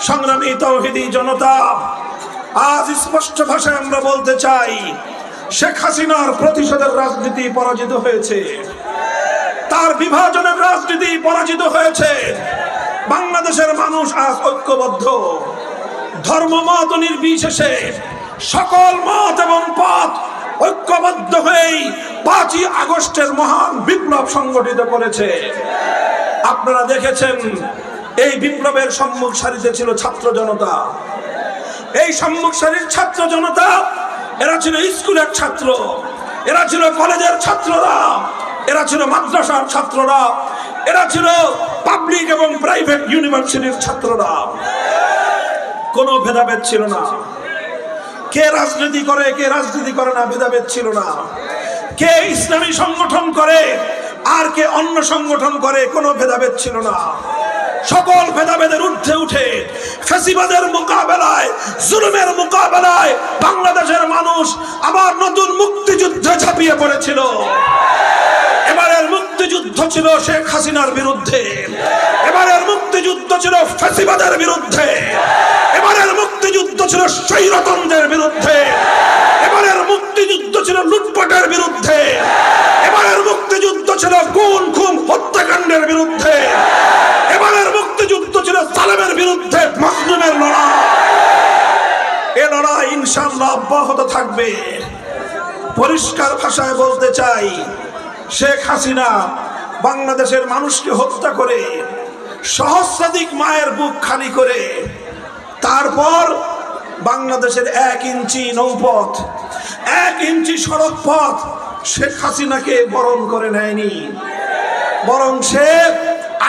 সংগ্রামী তৌহিদি জনতা, আজ স্পষ্ট ভাষায় আমরা বলতে চাই, শেখ হাসিনার প্রতিশোধের রাজনীতি পরাজিত হয়েছে। তার বিভাজনের রাজনীতি পরাজিত হয়েছে। বাংলাদেশের মানুষ আজ ঐক্যবদ্ধ। ধর্মমত নির্বিশেষে সকল মত এবং পথ ঐক্যবদ্ধ হয়েই পাঁচই আগস্টের মহান বিপ্লব সংগঠিত করেছে। আপনারা দেখেছেন এই বিপ্লবের সম্মুখ সারিতে ছিল ছাত্র জনতা। এই সম্মুখ সারির ছাত্র জনতা, এরা ছিল স্কুলের ছাত্র, এরা ছিল কলেজের ছাত্ররা, এরা ছিল মাদ্রাসার ছাত্ররা, এরা ছিল পাবলিক এবং প্রাইভেট ইউনিভার্সিটির ছাত্ররা। কোনো ভেদাভেদ ছিল না। কে রাজনীতি করে, কে রাজনীতি করে না, ভেদাভেদ ছিল না। কে ইসলামী সংগঠন করে, আর কে অন্য সংগঠন করে, কোনো ভেদাভেদ ছিল না। সকল ভেদাভেদের ঊর্ধ্বে উঠে ফেসিবাদের মোকাবেলায়, জুলুমের মোকাবেলায় বাংলাদেশের মানুষ আবার নতুন মুক্তিযুদ্ধে ঝাঁপিয়ে পড়েছিল। এবারের মুক্তিযুদ্ধ ছিল শেখ হাসিনার বিরুদ্ধে। এবারের মুক্তিযুদ্ধ ছিল ফেসিবাদের বিরুদ্ধে। ইনশাল্লাহ অব্যাহত থাকবে। পরিষ্কার ভাষায় বলতে চাই, শেখ হাসিনা বাংলাদেশের মানুষকে হত্যা করে, সহস্রাধিক মায়ের বুক খালি করে, তারপর বাংলাদেশের এক ইঞ্চি নৌপথ, এক ইঞ্চি সড়ক পথ শেখ হাসিনাকে বরণ করে নেয়নি। বরং সে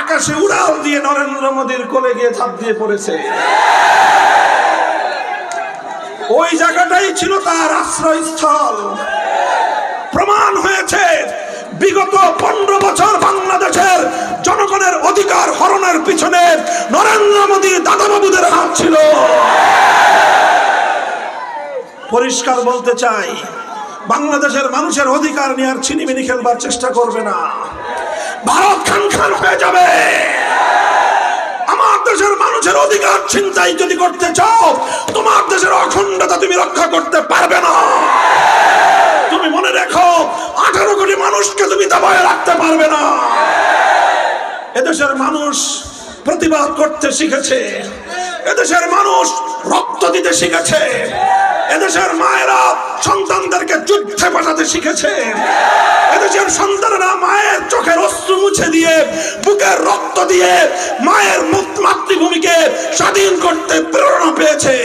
আকাশে উড়াল দিয়ে নরেন্দ্র মোদীর কোলে গিয়ে ঝাঁপ দিয়ে পড়েছে। ওই জায়গাটাই ছিল তার আশ্রয়স্থল। প্রমাণ হয়েছে, বিগত পনেরো বছর বাংলাদেশের জনগণের অধিকার হরণের পিছনে নরেন্দ্র মোদী দাদাবাবুদের হাত ছিল। পরিষ্কার বলতে চাই, বাংলাদেশের মানুষের অধিকার নিয়ে আর ছিনিমিনি খেলবার চেষ্টা করবে না। ভারত খান খান হয়ে যাবে। আমার দেশের মানুষের অধিকার চিন্তাই যদি করতে চাও, তোমার দেশের অখণ্ডতা তুমি রক্ষা করতে পারবে না। তুমি মনে রেখো, আঠারো কোটি মানুষকে তুমি দাবায় রাখতে পারবে না। এদেশের মানুষ প্রতিবাদ করতে শিখেছে। এদেশের মানুষ রক্ত দিতে শিখেছে। এদেশের মায়েরা সন্তানদেরকে যুদ্ধে পাঠাতে শিখেছে। এদেশের সন্তানেরা মায়ের চোখের অস্ত্র মুছে দিয়ে, বুকের রক্ত দিয়ে মায়ের মাতৃভূমিকে স্বাধীন করতে প্রেরণা পেয়েছে।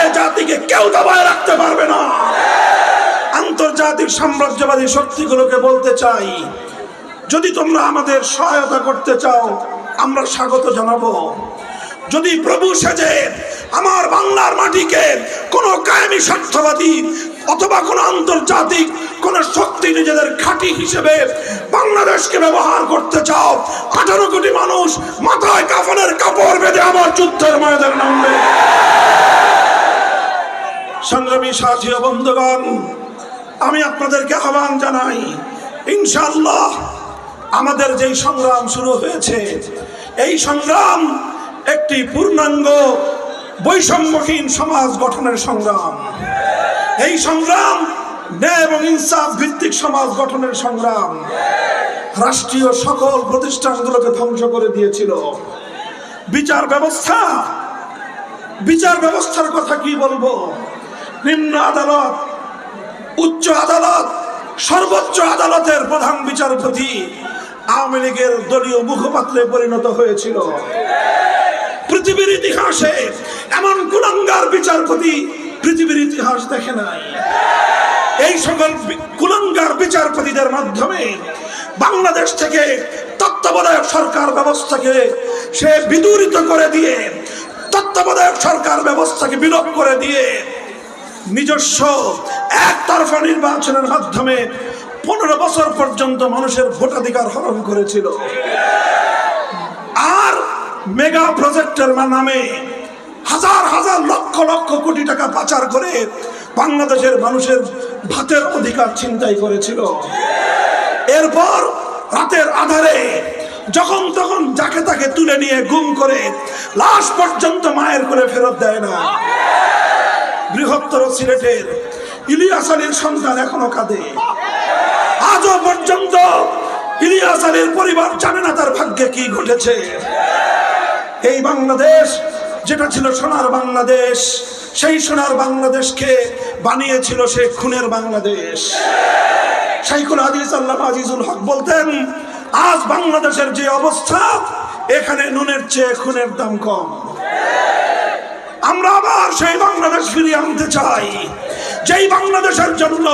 এ জাতিকে কেউ দাবায় রাখতে পারবে না। আন্তর্জাতিক সাম্রাজ্যবাদী শক্তিগুলোকে বলতে চাই, যদি তোমরা আমাদের সহায়তা করতে চাও, আমরা স্বাগত জানাব। যদি প্রভু সেজে আমার বাংলার মাটিকে কোন কায়েমি স্বার্থবাদী অথবা কোন আন্তর্জাতিক কোন শক্তি নিজেদের ঘাঁটি হিসেবে বাংলাদেশকে ব্যবহার করতে চাও, আঠারো কোটি মানুষ মাথায় কাফনের কাপড় বেঁধে আমার যুদ্ধের ময়দানে নামবে। সংগ্রামী সাথী বন্ধুগণ, আমি আপনাদেরকে আহ্বান জানাই ইনশাল্লাহ আমাদের যেই সংগ্রাম শুরু হয়েছে, এই সংগ্রাম একটি পূর্ণাঙ্গ বৈষম্যহীন সমাজ গঠনের সংগ্রাম। এই সংগ্রাম ন্যায় এবং ইনসাফ ভিত্তিক সমাজ গঠনের সংগ্রাম। রাষ্ট্রীয় সকল প্রতিষ্ঠানগুলোকে ধ্বংস করে দিয়েছিল। বিচার ব্যবস্থা, বিচার ব্যবস্থার কথা কি বলব? নিম্ন আদালত, উচ্চ আদালত, সর্বোচ্চ আদালতের প্রধান বিচারপতি আওয়ামী লীগের দলীয় মুখপাত্রে পরিণত হয়েছিল। পৃথিবীর ইতিহাসে এমন কুলাঙ্গার বিচারপতি পৃথিবীর ইতিহাস দেখে নাই। এই সকল কুলাঙ্গার বিচারপতিদের মাধ্যমে বাংলাদেশ থেকে তত্ত্বাবধায়ক সরকার ব্যবস্থাকে সে বিদূরিত করে দিয়ে, তত্ত্বাবধায়ক সরকার ব্যবস্থাকে বিলোপ করে দিয়ে নিজস্ব একতরফা নির্বাচনের মাধ্যমে পনেরো বছর পর্যন্ত মানুষের ভোটাধিকার হরণ করেছিল। মেগা প্রজেক্টের নামে হাজার হাজার লক্ষ লক্ষ কোটি টাকা পাচার করে বাংলাদেশের মানুষের ভাতের অধিকার ছিনতাই করেছিল। এরপর রাতের আধারে যখন তখন যাকে তাকে তুলে নিয়ে গুম করে লাশ পর্যন্ত মায়ের করে ফেরত দেয় না। বৃহত্তর সিলেটের ইলিয়াস আলীর সন্তান এখনও কাঁদে। আজও পর্যন্ত ইলিয়াস আলীর পরিবার জানে না তার ভাগ্যে কি ঘটেছে। এই বাংলাদেশ, যেটা ছিল সোনার বাংলাদেশ, সেই সোনার বাংলাদেশকে বানিয়েছিল সে খুনের বাংলাদেশ। শাইখুল হাদিস আল্লাহ আজিজুল হক বলতেন, আজ বাংলাদেশের যে অবস্থা, এখানে নুনের চেয়ে খুনের দাম কম। আমরা আবার সেই বাংলাদেশ ফিরিয়ে আনতে চাই। যেই বাংলাদেশের জন্য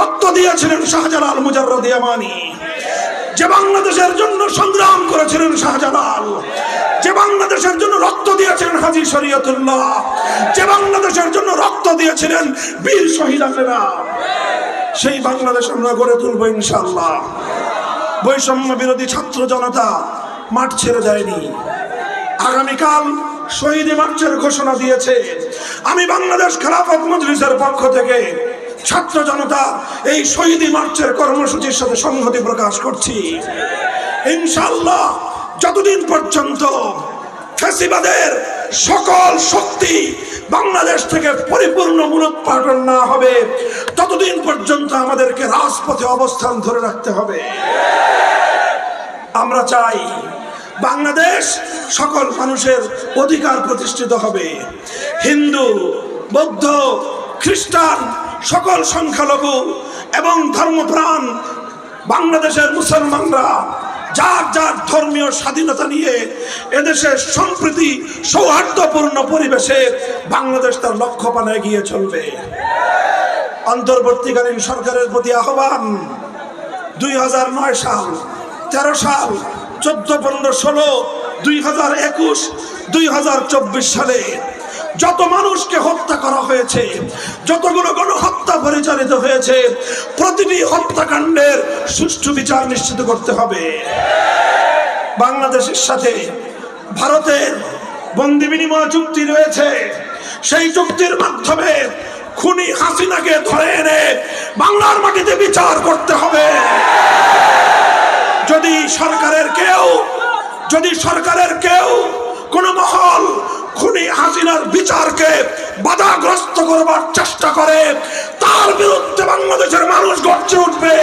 রক্ত দিয়েছিলেন শাহজালাল মুজাররদ ইয়ামানি, যে বাংলাদেশের জন্য সংগ্রাম করেছিলেন শাহজালাল যে বাংলাদেশের জন্য রক্ত দিয়েছিলেন হাজি শরীয়তুল্লাহ, যে বাংলাদেশের জন্য রক্ত দিয়েছিলেন বীর শহীদানেরা, সেই বাংলাদেশ আমরা গড়ে তুলবো ইনশাল্লাহ বৈষম্য বিরোধী ছাত্র জনতা মাঠ ছেড়ে যায়নি আগামীকাল শহীদ মার্চের ঘোষণা দিয়েছে। আমি বাংলাদেশ খেলাফত মজলিসের পক্ষ থেকে ছাত্র জনতা এই শহীদ মার্চের কর্মসূচির সাথে সংহতি প্রকাশ করছি। ইনশাল্লাহ যতদিন পর্যন্ত ফ্যাসিবাদের সকল শক্তি বাংলাদেশ থেকে পরিপূর্ণ মূলোৎপাটন না হবে, ততদিন পর্যন্ত আমাদেরকে রাজপথে অবস্থান ধরে রাখতে হবে। আমরা চাই বাংলাদেশ সকল মানুষের অধিকার প্রতিষ্ঠিত হবে। হিন্দু, বৌদ্ধ, খ্রিস্টান সকল সংখ্যালঘু এবং ধর্মপ্রাণ বাংলাদেশের মুসলমানরা যার যার ধর্মীয় স্বাধীনতা নিয়ে এদেশের সম্প্রীতি সৌহার্দ্যপূর্ণ পরিবেশে বাংলাদেশ তার লক্ষ্য পানে এগিয়ে চলবে। অন্তর্বর্তীকালীন সরকারের প্রতি আহ্বান, দুই নয় সাল, তেরো সাল, চোদ্দ, পনেরো, ষোলো, দুই হাজার একুশ, দুই হাজার চব্বিশ সালে যত মানুষকে হত্যা করা হয়েছে যতগুলো গণহত্যা পরিচালিত হয়েছে, প্রতিটি হত্যাকাণ্ডের সুষ্ঠু বিচার নিশ্চিত করতে হবে। বাংলাদেশের সাথে ভারতের বন্দি বিনিময় চুক্তি রয়েছে। সেই চুক্তির মাধ্যমে খুনি হাসিনাকে ধরে এনে বাংলার মাটিতে বিচার করতে হবে। যদি সরকারের কেউ, যদি সরকারের কেউ কোন মহল বিচারকে বাধাগ্রস্ত করবার চেষ্টা করে তার বিরুদ্ধে বাংলাদেশের মানুষ গর্জে উঠবে।